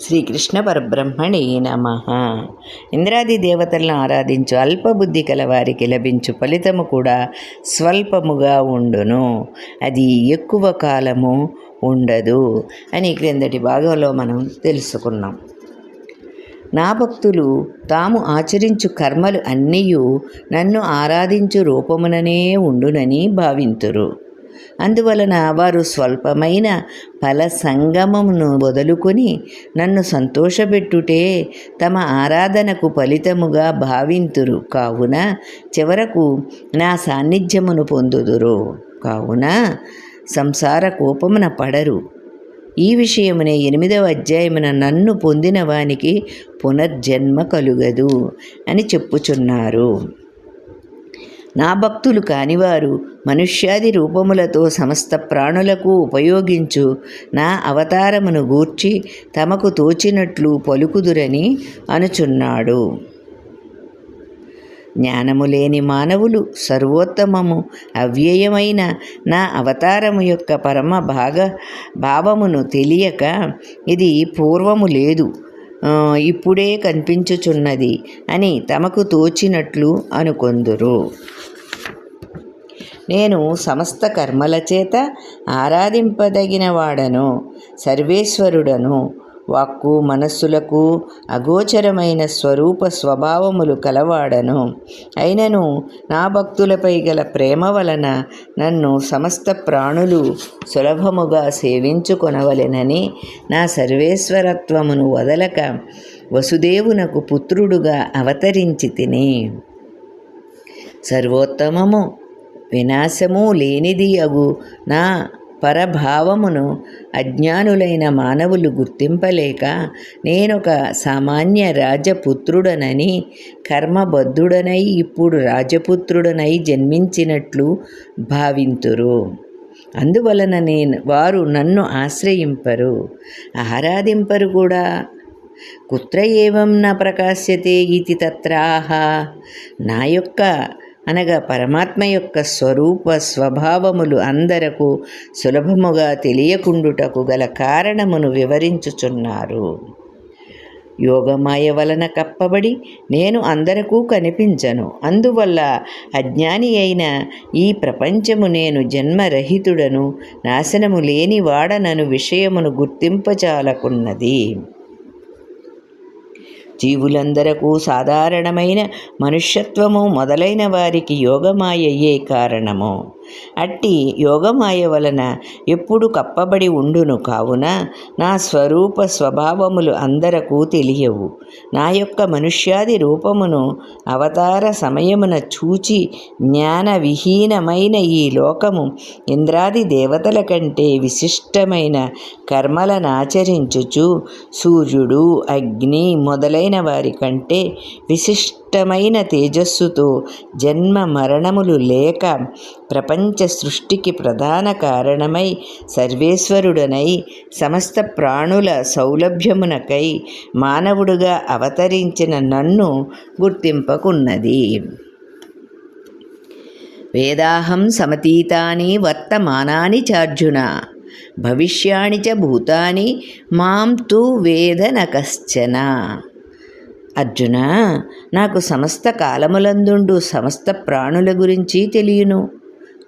శ్రీకృష్ణ పరబ్రహ్మణే నమ. ఇంద్రాది దేవతలను ఆరాధించు అల్పబుద్ధి కలవారికి లభించు ఫలితము కూడా స్వల్పముగా ఉండును. అది ఎక్కువ కాలము ఉండదు అని క్రిందటి భాగంలో మనం తెలుసుకున్నాం. నా భక్తులు తాము ఆచరించు కర్మలు అన్నీయు నన్ను ఆరాధించు రూపముననే ఉండునని భావింతురు. అందువలన వారు స్వల్పమైన ఫల సంగమమును వదులుకొని నన్ను సంతోషపెట్టుటే తమ ఆరాధనకు ఫలితముగా భావింతురు. కావున చివరకు నా సాన్నిధ్యమును పొందుదురు. కావున సంసార కోపమున పడరు. ఈ విషయమునే ఎనిమిదవ అధ్యాయమున నన్ను పొందిన వానికి పునర్జన్మ కలుగదు అని చెప్పుచున్నారు. నా భక్తులు కానివారు మనుష్యాది రూపములతో సమస్త ప్రాణులకు ఉపయోగించు. నా అవతారమును గూర్చి తమకు తోచినట్లు పలుకుదురని అనుచున్నాడు. జ్ఞానము లేని మానవులు సర్వోత్తమము. అవ్యయమైన నా అవతారము యొక్క పరమ భాగ భావమును తెలియక ఇది పూర్వము లేదు. ఇప్పుడే కనిపించుచున్నది అని తమకు తోచినట్లు అనుకొందురు. నేను సమస్త కర్మల చేత ఆరాధింపదగిన వాడను సర్వేశ్వరుడను వాక్కు మనస్సులకు అగోచరమైన స్వరూప స్వభావములు కలవాడను. అయినను నా భక్తులపై గల ప్రేమ వలన నన్ను సమస్త ప్రాణులు సులభముగా సేవించుకొనవలెనని నా సర్వేశ్వరత్వమును వదలక వసుదేవునకు పుత్రుడుగా అవతరించి తిని. సర్వోత్తమము వినాశము లేనిది అగు నా పరభావమును అజ్ఞానులైన మానవులు గుర్తింపలేక నేనొక సామాన్య రాజపుత్రుడనని కర్మబద్ధుడనై ఇప్పుడు రాజపుత్రుడనై జన్మించినట్లు భావింతురు. అందువలన నేను వారు నన్ను ఆశ్రయింపరు. ఆరాధింపరు కూడా. కుత్ర ఏవం నా ప్రకాశ్యతే ఇది తత్రాహ. నా యొక్క అనగా పరమాత్మ యొక్క స్వరూప స్వభావములు అందరకు సులభముగా తెలియకుండుటకు గల కారణమును వివరించుచున్నారు. యోగమాయ వలన కప్పబడి నేను అందరకు కనిపించను. అందువల్ల అజ్ఞాని అయిన ఈ ప్రపంచము నేను జన్మరహితుడను నాశనము లేని వాడనను విషయమును గుర్తింపచాలకున్నది జీవులందరకు సాధారణమైన మనుష్యత్వము మొదలైన వారికి యోగమాయయ్యే కారణము. అట్టి యోగమాయ వలన ఎప్పుడు కప్పబడి ఉండును కావున నా స్వరూప స్వభావములు అందరకు తెలియవు. నా యొక్క మనుష్యాది రూపమును అవతార సమయమున చూచి జ్ఞాన విహీనమైన ఈ లోకము ఇంద్రాది దేవతల కంటే విశిష్టమైన కర్మలను ఆచరించుచు సూర్యుడు అగ్ని మొదలైన వారి కంటే విశిష్టమైన తేజస్సుతో జన్మ మరణములు లేక ప్రపంచ సృష్టికి ప్రధాన కారణమై సర్వేశ్వరుడనై సమస్త ప్రాణుల సౌలభ్యమునకై మానవుడుగా అవతరించిన నన్ను గుర్తింపకున్నది. వేదాహం సమతీతాని వర్తమానాని చార్జున భవిష్యాణి చ భూతాని మాం తు వేద న కశ్చన అర్జున నాకు సమస్త కాలములందుండు సమస్త ప్రాణుల గురించి తెలియను.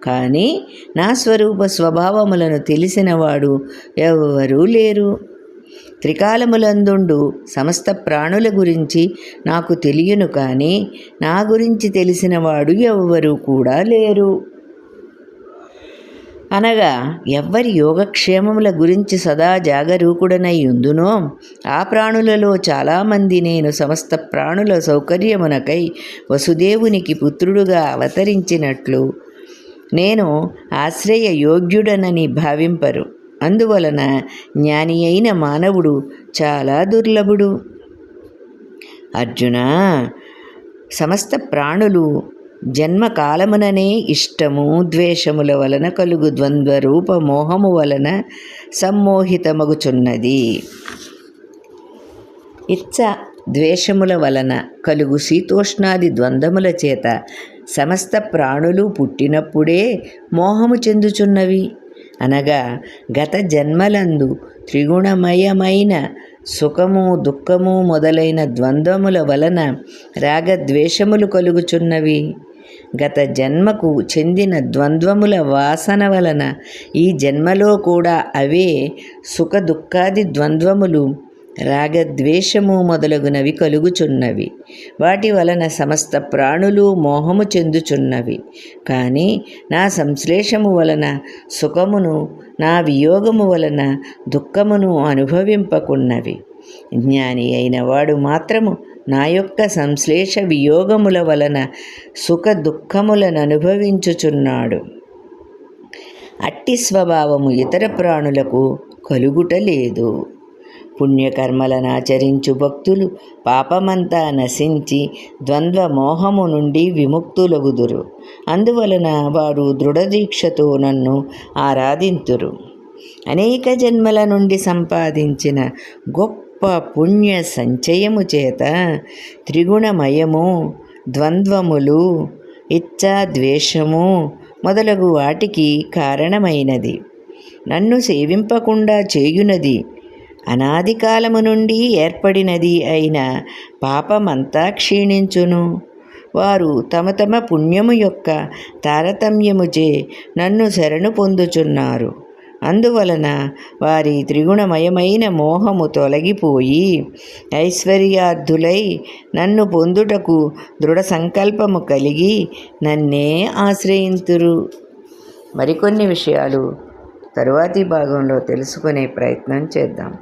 కానీ నా స్వరూప స్వభావములను తెలిసినవాడు ఎవరూ లేరు. త్రికాలములందుండు సమస్త ప్రాణుల గురించి నాకు తెలియను కానీ నా గురించి తెలిసినవాడు ఎవ్వరూ కూడా లేరు. అనగా ఎవ్వరి యోగక్షేమముల గురించి సదా జాగరూకుడనై ఉందునో ఆ ప్రాణులలో చాలామంది నేను సమస్త ప్రాణుల సౌకర్యమునకై వసుదేవునికి పుత్రుడుగా అవతరించినట్లు. నేను ఆశ్రయ యోగ్యుడనని భావింపరు. అందువలన జ్ఞాని అయిన మానవుడు చాలా దుర్లభుడు. అర్జున సమస్త ప్రాణులు జన్మకాలముననే ఇష్టము ద్వేషముల వలన కలుగు ద్వంద్వ రూప మోహము వలన సమ్మోహితమగుచున్నది. ఇచ్చ ద్వేషముల వలన కలుగు శీతోష్ణాది ద్వంద్వముల చేత సమస్త ప్రాణులు పుట్టినప్పుడే మోహము చెందుచున్నవి. అనగా గత జన్మలందు త్రిగుణమయమైన సుఖము దుఃఖము మొదలైన ద్వంద్వముల వలన రాగద్వేషములు కలుగుచున్నవి. గత జన్మకు చెందిన ద్వంద్వముల వాసన వలన ఈ జన్మలో కూడా అవే సుఖ దుఃఖాది ద్వంద్వములు రాగద్వేషము మొదలగునవి కలుగుచున్నవి. వాటి వలన సమస్త ప్రాణులు మోహము చెందుచున్నవి. కానీ నా సంశ్లేషము వలన సుఖమును నా వియోగము వలన దుఃఖమును అనుభవింపకున్నవి. జ్ఞాని అయిన వాడు మాత్రము నా యొక్క సంశ్లేష వియోగముల వలన సుఖ దుఃఖములను అనుభవించుచున్నాడు. అట్టి స్వభావము ఇతర ప్రాణులకు కలుగుట లేదు. పుణ్యకర్మలను ఆచరించు భక్తులు పాపమంతా నశించి ద్వంద్వ మోహము నుండి విముక్తులగుదురు. అందువలన వారు దృఢదీక్షతో నన్ను ఆరాధింతురు. అనేక జన్మల నుండి సంపాదించిన గొప్ప పుణ్య సంచయము చేత త్రిగుణమయము ద్వంద్వములు ఇచ్చా ద్వేషము మొదలగు వాటికి కారణమైనది. నన్ను సేవింపకుండా చేయునది అనాది కాలము నుండి ఏర్పడినది అయిన పాపమంతా క్షీణించును. వారు తమ తమ పుణ్యము యొక్క తారతమ్యముచే నన్ను శరణు పొందుచున్నారు. అందువలన వారి త్రిగుణమయమైన మోహము తొలగిపోయి ఐశ్వర్యార్థులై నన్ను పొందుటకు దృఢ సంకల్పము కలిగి నన్నే ఆశ్రయింతురు. మరికొన్ని విషయాలు తరువాతి భాగంలో తెలుసుకునే ప్రయత్నం చేద్దాం.